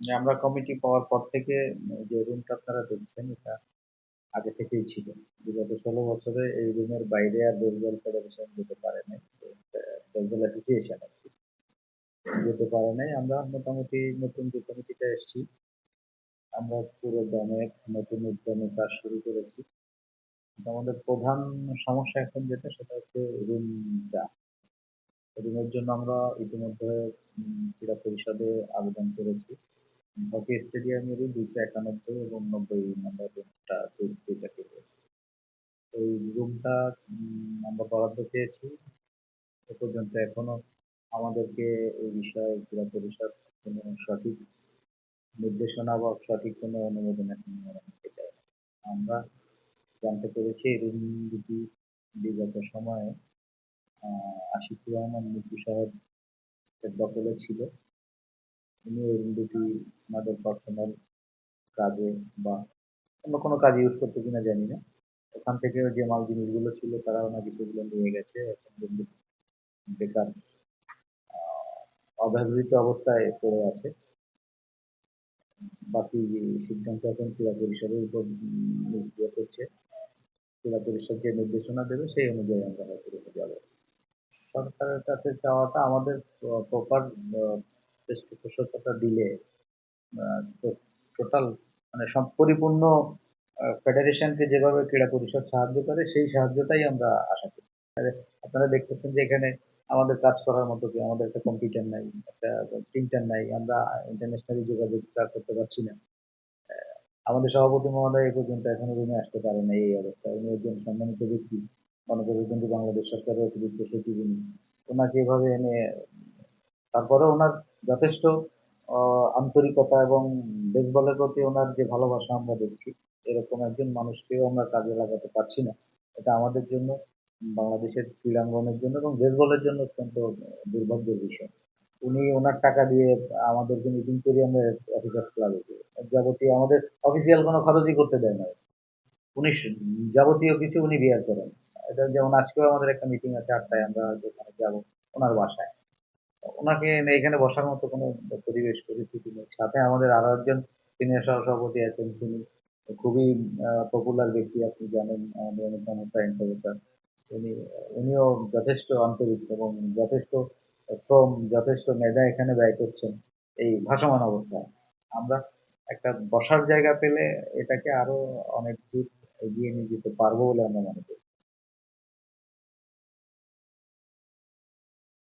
যে আমরা কমিটি পাওয়ার পর থেকে যে রুমটা আপনারা দেখছেন, এটা আগে থেকেই ছিল। বিগত ষোলো বছরে এই রুমের বাইরে আর বেসবল ফেডারেশন যেতে পারে নাই। বেসবল অ্যাসোসিয়েশন আর কি। যেতে পারে নাই। আমরা মোটামুটি নতুন যে কমিটিটা এসেছি, আমরা পুরো দমে নতুন উদ্যমে কাজ শুরু করেছি। আমাদের প্রধান সমস্যা এখন যেটা, সেটা হচ্ছে রুমটা রুমের জন্য আমরা ইতিমধ্যে ক্রীড়া পরিষদে আবেদন করেছি। হকি স্টেডিয়ামেরই দুইশো একানব্বই এবং নব্বই নম্বর রুমটা দুইটাকে ওই রুমটা আমরা বরাদ্দ পেয়েছি। এ পর্যন্ত এখনও আমাদেরকে এই বিষয়ে ক্রীড়া পরিষদ কোনো সঠিক নির্দেশনা বা সঠিক কোনো অনুমোদন এখন আমরা জানতে পেরেছি এই রুম দুটি বিগত সময়ে আশিকুর রহমান মুকু সাহেব দখলে ছিল। দুটি আমাদের পার্সোনাল কাজে বা অন্য কোনো কাজে ইউজ করতে কিনা জানি না। ওখান থেকে যে মাল জিনিসগুলো ছিল তারা ওনাকে সেগুলো নিয়ে গেছে। এখন বেকার অব্যবহৃত অবস্থায় পড়ে আছে। বাকি সিদ্ধান্ত এখন ক্রীড়া পরিষদের উপর নির্ভর করছে। ক্রীড়া পরিষদ যে নির্দেশনা দেবে, সেই অনুযায়ী আমরা হয়তো সরকারের কাছে চাওয়াটা আমাদের প্রপার পৃষ্ঠপোষকতা দিলে টোটাল মানে পরিপূর্ণ ফেডারেশনকে যেভাবে ক্রীড়া পরিষদ সাহায্য করে, সেই সাহায্যটাই আমরা আশা করি। আপনারা দেখতেছেন যে এখানে আমাদের কাজ করার মতো কি আমাদের একটা কম্পিউটার নাই, একটা প্রিন্টার নাই, আমরা ইন্টারন্যাশনালি যোগাযোগ করতে পারছি না। আমাদের সভাপতি মহোদয় এ পর্যন্ত এখনও রুমে আসতে পারে না এই অবস্থা উনি একজন সম্মানিত ব্যক্তি। মনে কিন্তু বাংলাদেশ সরকারের অতিরিক্ত সচিব উনি। ওনাকে এভাবে এনে তারপরে ওনার যথেষ্ট আন্তরিকতা এবং বেসবলের প্রতি ওনার যে ভালোবাসা আমরা দেখছি, এরকম একজন মানুষকেও আমরা কাজে লাগাতে পারছি না। এটা আমাদের জন্য, বাংলাদেশের ক্রীড়াঙ্গনের জন্য এবং বেসবলের জন্য অত্যন্ত দুর্ভাগ্যের বিষয়। উনি ওনার টাকা দিয়ে আমাদের আমাদেরকে মিটিং করি আমরা অফিসার্স ক্লাবে যাবতীয় আমাদের অফিসিয়াল কোনো খরচই করতে দেয় না। উনি যাবতীয় কিছু উনি বিয়ার করেন। এটা যেমন আজকেও আমাদের একটা মিটিং আছে আটটায়, আমরা যাব, ওনার বাসায়। ওনাকে এখানে বসার মতো কোনো পরিবেশ পরিস্থিতি নেই। সাথে আমাদের আরও একজন সিনিয়র সহসভাপতি আছেন তিনি। খুবই পপুলার ব্যক্তি, আপনি জানেন অনেক প্রফেসর উনি, উনিও যথেষ্ট আন্তরিক এবং যথেষ্ট শ্রম, যথেষ্ট মেধা এখানে ব্যয় করছেন এই ভাসমান অবস্থায়। আমরা একটা বসার জায়গা পেলে এটাকে আরও অনেক দূর এগিয়ে নিয়ে যেতে পারব বলে আমরা মনে করি।